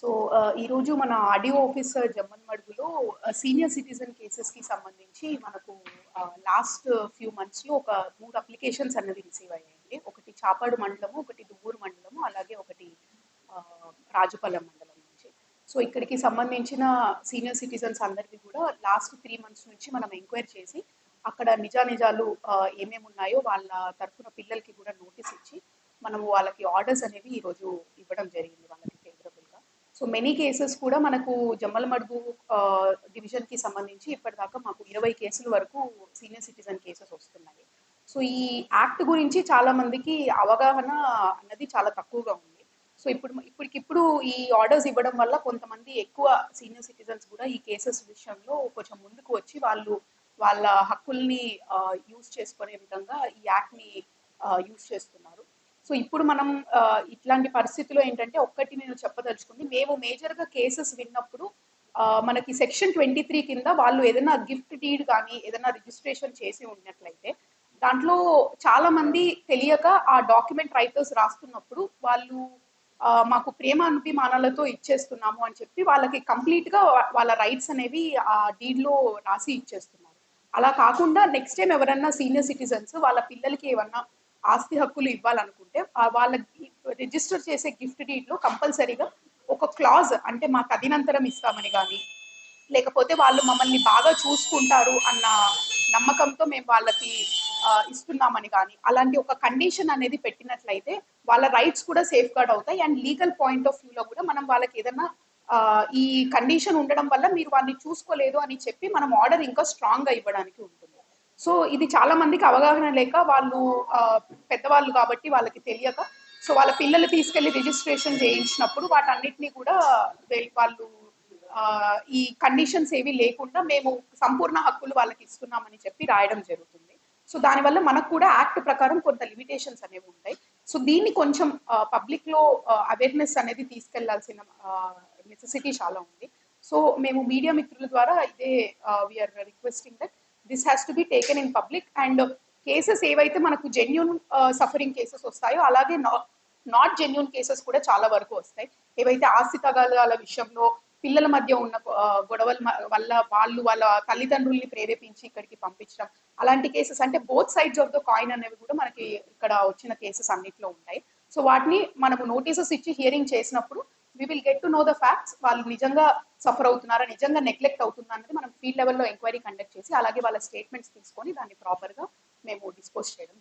So ఈరోజు మన audio officer జమ్మన్ మడుగులో సీనియర్ సిటిజన్ కేసెస్కి సంబంధించి మనకు లాస్ట్ ఫ్యూ మంత్స్లో ఒక మూడు అప్లికేషన్స్ అన్నవి రిసీవ్ అయ్యాయండి. ఒకటి చాపాడు మండలము ఒకటి దువ్వూరు మండలము అలాగే ఒకటి రాజుపాలెం మండలం నుంచి. సో ఇక్కడికి సంబంధించిన సీనియర్ సిటిజన్స్ అందరికీ కూడా లాస్ట్ త్రీ మంత్స్ నుంచి మనం ఎంక్వైరీ చేసి అక్కడ నిజానిజాలు ఏమేమి ఉన్నాయో వాళ్ళ తరఫున పిల్లలకి కూడా నోటీస్ ఇచ్చి మనము వాళ్ళకి ఆర్డర్స్ అనేవి ఈరోజు ఇవ్వడం జరిగింది సో మెనీ కేసెస్ కూడా మనకు జమ్మలమడుగు డివిజన్కి సంబంధించి ఇప్పటిదాకా మాకు ఇరవై కేసుల వరకు సీనియర్ సిటిజన్ కేసెస్ వస్తున్నాయి. సో ఈ యాక్ట్ గురించి చాలా మందికి అవగాహన అన్నది చాలా తక్కువగా ఉంది. సో ఇప్పుడు ఇప్పటికిప్పుడు ఈ ఆర్డర్స్ ఇవ్వడం వల్ల కొంతమంది ఎక్కువ సీనియర్ సిటిజన్స్ కూడా ఈ కేసెస్ విషయంలో కొంచెం ముందుకు వచ్చి వాళ్ళు వాళ్ళ హక్కుల్ని యూజ్ చేసుకునే విధంగా ఈ యాక్ట్ని యూజ్ చేస్తున్నారు. సో ఇప్పుడు మనం ఇట్లాంటి పరిస్థితిలో ఏంటంటే ఒక్కటి నేను చెప్పదలుచుకుంది మేము మేజర్గా కేసెస్ విన్నప్పుడు మనకి సెక్షన్ ట్వంటీ త్రీ కింద వాళ్ళు ఏదైనా గిఫ్ట్ డీడ్ కానీ ఏదైనా రిజిస్ట్రేషన్ చేసి ఉన్నట్లయితే దాంట్లో చాలా మంది తెలియక ఆ డాక్యుమెంట్ రైటర్స్ రాస్తున్నప్పుడు వాళ్ళు మాకు ప్రేమ అనుభిమానాలతో ఇచ్చేస్తున్నాము అని చెప్పి వాళ్ళకి కంప్లీట్గా వాళ్ళ రైట్స్ అనేవి ఆ డీడ్లో రాసి ఇచ్చేస్తున్నారు. అలా కాకుండా నెక్స్ట్ టైం ఎవరన్నా సీనియర్ సిటిజన్స్ వాళ్ళ పిల్లలకి ఏమన్నా ఆస్తి హక్కులు ఇవ్వాలనుకుంటే వాళ్ళకి వాళ్ళ రిజిస్టర్ చేసే గిఫ్ట్ డీడ్లో కంపల్సరీగా ఒక క్లాజ్ అంటే మా తదినంతరం ఇస్తామని కానీ లేకపోతే వాళ్ళు మమ్మల్ని బాగా చూసుకుంటారు అన్న నమ్మకంతో మేము వాళ్ళకి ఇస్తున్నామని కానీ అలాంటి ఒక కండిషన్ అనేది పెట్టినట్లయితే వాళ్ళ రైట్స్ కూడా సేఫ్ గార్డ్ అవుతాయి. అండ్ లీగల్ పాయింట్ ఆఫ్ వ్యూలో కూడా మనం వాళ్ళకి ఏదన్నా ఈ కండిషన్ ఉండడం వల్ల మీరు వాళ్ళని చూసుకోలేదు అని చెప్పి మనం ఆర్డర్ ఇంకా స్ట్రాంగ్గా ఇవ్వడానికి ఉంటుంది. సో ఇది చాలా మందికి అవగాహన లేక వాళ్ళు పెద్దవాళ్ళు కాబట్టి వాళ్ళకి తెలియక సో వాళ్ళ పిల్లలు తీసుకెళ్ళి రిజిస్ట్రేషన్ చేయించినప్పుడు వాటన్నిటిని కూడా వాళ్ళు ఈ కండిషన్స్ ఏవి లేకుండా మేము సంపూర్ణ హక్కులు వాళ్ళకి ఇస్తున్నామని చెప్పి రాయడం జరుగుతుంది. సో దానివల్ల మనకు కూడా యాక్ట్ ప్రకారం కొంత లిమిటేషన్స్ అనేవి ఉంటాయి. సో దీన్ని కొంచెం పబ్లిక్లో అవేర్నెస్ అనేది తీసుకెళ్ళాల్సిన నెసెసిటీ చాలా ఉంది. సో మేము మీడియా మిత్రుల ద్వారా ఇదే we are requesting that this has to be taken in public and cases ఏవైతే మనకు జెన్యున్ సఫరింగ్ కేసెస్ వస్తాయో అలాగే నాట్ జెన్యున్ కేసెస్ కూడా చాలా వరకు వస్తాయి. ఏవైతే ఆస్తి తగాదాల విషయంలో పిల్లల మధ్య ఉన్న uh, గొడవల వల్ల వాళ్ళు వాళ్ళ తల్లిదండ్రుల్ని ప్రేరేపించి ఇక్కడికి పంపించడం అలాంటి కేసెస్ అంటే both sides of the coin అనేవి కూడా మనకి ఇక్కడ వచ్చిన కేసెస్ అన్నిట్లో ఉంటాయి. సో వాటిని మనము నోటీసెస్ ఇచ్చి హియరింగ్ చేసినప్పుడు we will get to know the facts వాళ్ళు నిజంగా సఫర్ అవుతున్నారా? నిజంగా నెగ్లెక్ట్ అవుతుందా అనేది మనం ఫీల్డ్ లెవెల్లో ఎంక్వైరీ కండక్ట్ చేసి అలాగే వాళ్ళ స్టేట్మెంట్స్ తీసుకొని దాన్ని ప్రాపర్గా మేము డిస్పోజ్ చేయడం